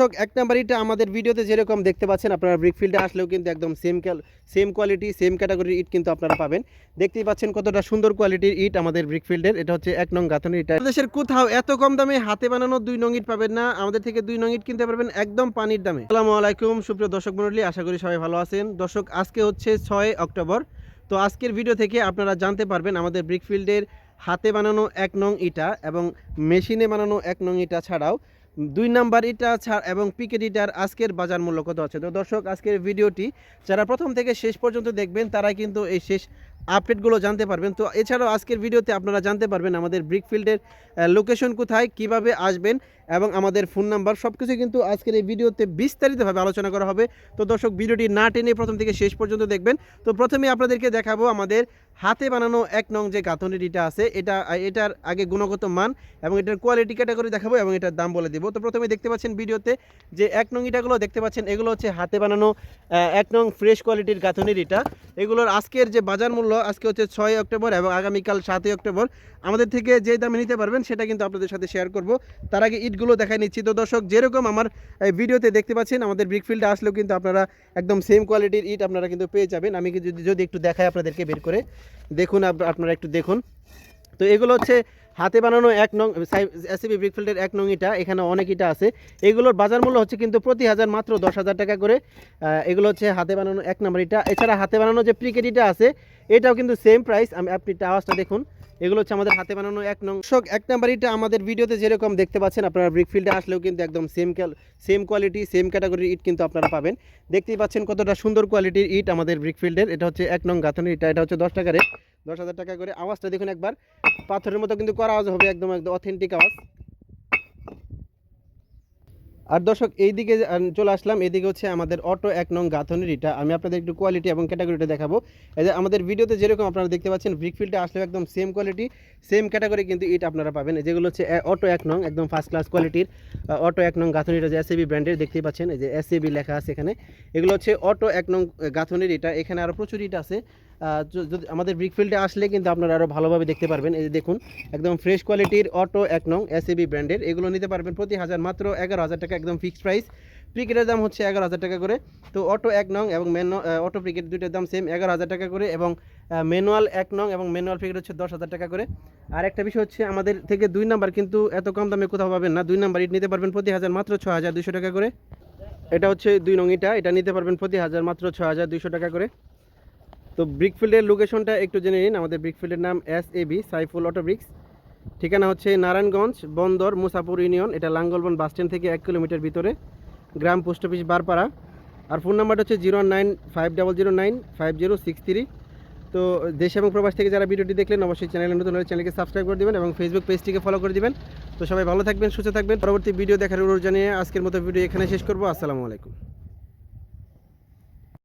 দর্শক, এক নাম্বার ইটটা আমাদের ভিডিওতে যেরকম দেখতে পাচ্ছেন, আপনারা ব্রিকফিল্ডে আসলেও কিন্তু একদম সেম সেম কোয়ালিটি সেম ক্যাটাগরির ইট কিন্তু আপনারা পাবেন। দেখতেই পাচ্ছেন কতটা সুন্দর কোয়ালিটির ইট আমাদের ব্রিকফিল্ডের এটা হচ্ছে এক নং গাঁথনির ইট। দেশের কোথাও এত কম দামে হাতে বানানো দুই নং ইট পাবেন না। আমাদের থেকে দুই নং ইট কিনতে পারবেন একদম পানির দামে। আসসালামু আলাইকুম, সুপ্রিয় দর্শক মণ্ডলী, আশা করি সবাই ভালো আছেন। দর্শক, আজকে হচ্ছে ছয় অক্টোবর। তো আজকের ভিডিও থেকে আপনারা জানতে পারবেন আমাদের ব্রিকফিল্ডের হাতে বানানো এক নং ইটা এবং মেশিনে বানানো এক নং ইটা ছাড়াও দুই নাম্বার ইটা ছাড় এবং পিকেট ইটার আজকের বাজার মূল্য কত আছে? তো দর্শক, আজকের ভিডিওটি যারা প্রথম থেকে শেষ পর্যন্ত দেখবেন তারা কিন্তু এই শেষ আপডেটগুলো জানতে পারবেন। তো এছাড়াও আজকের ভিডিওতে আপনারা জানতে পারবেন আমাদের ব্রিকফিল্ডের লোকেশন কোথায়, কীভাবে আসবেন এবং আমাদের ফোন নাম্বার সব কিছু কিন্তু আজকের এই ভিডিওতে বিস্তারিতভাবে আলোচনা করা হবে। তো দর্শক, ভিডিওটি না টেনে প্রথম থেকে শেষ পর্যন্ত দেখবেন। তো প্রথমে আপনাদেরকে দেখাবো আমাদের হাতে বানানো এক নং যে গাঁথনিটা আছে, এটা, এটার আগে গুণগত মান এবং এটার কোয়ালিটি ক্যাটাগরি দেখাবো এবং এটার দাম বলে দেবো। তো প্রথমে দেখতে পাচ্ছেন ভিডিওতে যে এক নং ইটাগুলো, দেখতে পাচ্ছেন এগুলো হচ্ছে হাতে বানানো এক নং ফ্রেশ কোয়ালিটির গাঁথনির ইটা এগুলোর আজকের যে বাজার মূল্য, আজকে হচ্ছে ছয় অক্টোবর এবং আগামীকাল সাতই অক্টোবর। আমাদের থেকে যে দামে নিতে পারবেন, সেটা কিন্তু আপনাদের সাথে শেয়ার করব। তার আগে ইটগুলো দেখাই নিচ্ছি। তো দর্শক, যেরকম আমার ভিডিওতে দেখতে পাচ্ছেন, আমাদের ব্রিকফিল্ডে আসলেও কিন্তু আপনারা একদম সেম কোয়ালিটির ইট আপনারা কিন্তু পেয়ে যাবেন। আমি যদি- যদি একটু দেখাই আপনাদেরকে বের করে। দেখুন আপ- আপনারা একটু দেখুন। তো এগুলো হচ্ছে হাতে বানানো এক নং এসিবি ব্রিকফিল্ডের এক নং ইটা, এখানে অনেক ইটা আছে। এগুলোর বাজার মূল্য হচ্ছে কিন্তু প্রতি হাজার মাত্র দশ হাজার টাকা করে। এগুলো হচ্ছে হাতে বানানো এক নম্বর ইটা। এছাড়া হাতে বানানো যে প্রিকেট ইটা আছে এটাও কিন্তু সেম প্রাইস আমি আপনি এটা আওয়াজটা দেখুন। এগুলো হচ্ছে আমাদের হাতে বানানো এক নং শোক এক নাম্বার ইটা আমাদের ভিডিওতে যেরকম দেখতে পাচ্ছেন, আপনারা ব্রিকফিল্ডে আসলেও কিন্তু একদম সেম সেম কোয়ালিটি সেম ক্যাটাগরির ইট কিন্তু আপনারা পাবেন। দেখতেই পাচ্ছেন কতটা সুন্দর কোয়ালিটির ইট আমাদের ব্রিকফিল্ডের এটা হচ্ছে এক নং গাঁথনির ইটা এটা হচ্ছে দশ টাকা রেট দশ হাজার টাকা করে। আওয়াজটা দেখুন একবার। পাথরের মতো কিন্তু করা আওয়াজ হবে, একদম একদম অথেন্টিক আওয়াজ। আর দর্শক, এইদিকে চলে আসলাম। এদিকে হচ্ছে আমাদের অটো এক নং গাঁথনির ইটা আমি আপনাদের একটু কোয়ালিটি এবং ক্যাটাগরিটা দেখাবো। এই যে আমাদের ভিডিওতে যেরকম আপনারা দেখতে পাচ্ছেন ব্রিকফিল্ডে আসলেও একদম সেম কোয়ালিটি সেম ক্যাটাগরি কিন্তু ইট আপনারা পাবেন। যেগুলো হচ্ছে অটো এক নং, একদম ফার্স্ট ক্লাস কোয়ালিটির অটো এক নং গাঁথনিটা যে এসএবি ব্র্যান্ডের দেখতেই পাচ্ছেন, এই যে এসএবি লেখা আছে এখানে। এগুলো হচ্ছে অটো এক নং গাঁথনির ইটা এখানে আরও প্রচুর ইট আছে। যদি আমাদের ব্রিকফিল্ডে আসলে কিন্তু আপনারা আরও ভালোভাবে দেখতে পারবেন। এই যে দেখুন, একদম ফ্রেশ কোয়ালিটির অটো এক নং এসএবি ব্র্যান্ডের এগুলো নিতে পারবেন প্রতি হাজার মাত্র এগারো হাজার টাকা একদম ফিক্সড প্রাইস প্রিকেটের দাম হচ্ছে এগারো হাজার টাকা করে। তো অটো এক নং এবং ম্যান অটো প্রিকেট দুইটার দাম সেম এগারো হাজার টাকা করে এবং ম্যানুয়াল এক নং এবং ম্যানুয়াল প্রিকেট হচ্ছে দশ হাজার টাকা করে। আর একটা বিষয় হচ্ছে আমাদের থেকে দুই নাম্বার কিন্তু এত কম দামে কোথাও পাবেন না। দুই নাম্বার ইট নিতে পারবেন প্রতি হাজার মাত্র ছ হাজার দুশো টাকা করে। এটা হচ্ছে দুই নং ইটা। এটা নিতে পারবেন প্রতি হাজার মাত্র ছ হাজার দুশো টাকা করে। তো ব্রিকফিল্ডের লোকেশনটা একটু জেনে নিন। আমাদের ব্রিকফিল্ডের নাম S A B Saiful auto bricks ঠিকানা হচ্ছে নারায়ণগঞ্জ, বন্দর, মুসাপুর ইউনিয়ন। এটা লাঙ্গলবন বাস স্ট্যান্ড থেকে এক কিলোমিটার ভিতরে। গ্রাম পোস্ট অফিস বারপাড়া। আর ফোন নাম্বারটা হচ্ছে zero nine five double zero nine five zero six three. তো দেশ এবং প্রবাস থেকে যারা ভিডিওটি দেখলেন, অবশ্যই চ্যানেলে নতুন হলে চ্যানেলকে সাবস্ক্রাইব করে দিবেন এবং ফেসবুক পেজটিকে ফলো করে দিবেন। তো সবাই ভালো থাকবেন, সুস্থ থাকবেন। পরবর্তী ভিডিও দেখার অনুরোধ জানিয়ে আজকের মতো ভিডিও এখানে শেষ করব। আসসালামু আলাইকুম।